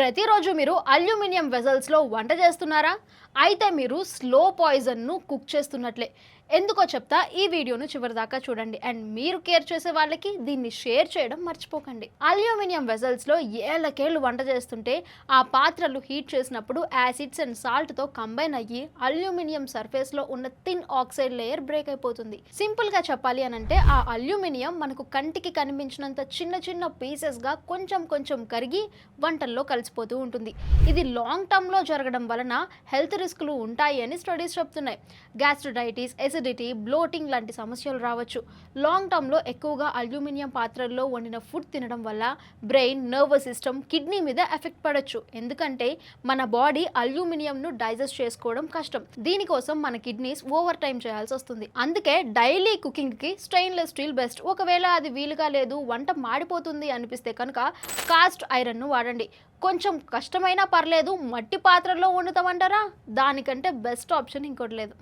ప్రతిరోజు మీరు అల్యూమినియం వెజల్స్లో వంట చేస్తున్నారా? అయితే మీరు స్లో పాయిజన్ను కుక్ చేస్తున్నట్లే. ఎందుకో చెప్తా ఈ వీడియోను చివరిదాకా చూడండి. అండ్ మీరు కేర్ చేసే వాళ్ళకి దీన్ని షేర్ చేయడం మర్చిపోకండి. అల్యూమినియం వెజల్స్లో ఏళ్ళకేళ్ళు వంట చేస్తుంటే ఆ పాత్రలు హీట్ చేసినప్పుడు యాసిడ్స్ అండ్ సాల్ట్తో కంబైన్ అయ్యి అల్యూమినియం సర్ఫేస్లో ఉన్న థిన్ ఆక్సైడ్ లేయర్ బ్రేక్ అయిపోతుంది. సింపుల్గా చెప్పాలి అని అంటే ఆ అల్యూమినియం మనకు కంటికి కనిపించినంత చిన్న చిన్న పీసెస్గా కొంచెం కొంచెం కరిగి వంటల్లో కలిసి కలిసిపోతూ ఉంటుంది. ఇది లాంగ్ టర్మ్లో జరగడం వలన హెల్త్ రిస్కులు ఉంటాయి అని స్టడీస్ చెప్తున్నాయి. గ్యాస్ట్రోడైటిస్ ఎసిడిటీ బ్లోటింగ్ లాంటి సమస్యలు రావచ్చు. లాంగ్ టర్మ్లో ఎక్కువగా అల్యూమినియం పాత్రల్లో వండిన ఫుడ్ తినడం వల్ల బ్రెయిన్ నర్వస్ సిస్టమ్ కిడ్నీ మీద ఎఫెక్ట్ పడవచ్చు ఎందుకంటే మన బాడీ అల్యూమినియంను డైజెస్ట్ చేసుకోవడం కష్టం. దీనికోసం మన కిడ్నీస్ ఓవర్ టైం చేయాల్సి వస్తుంది. అందుకే డైలీ కుకింగ్కి స్టెయిన్లెస్ స్టీల్ బెస్ట్ ఒకవేళ అది వీలుగా లేదు వంట మాడిపోతుంది అనిపిస్తే కనుక కాస్ట్ ఐరన్ను వాడండి. కొంచెం కష్టమైనా పర్లేదు మట్టి పాత్రలో వండుతామంటారా? దానికంటే బెస్ట్ ఆప్షన్ ఇంకోటి లేదు.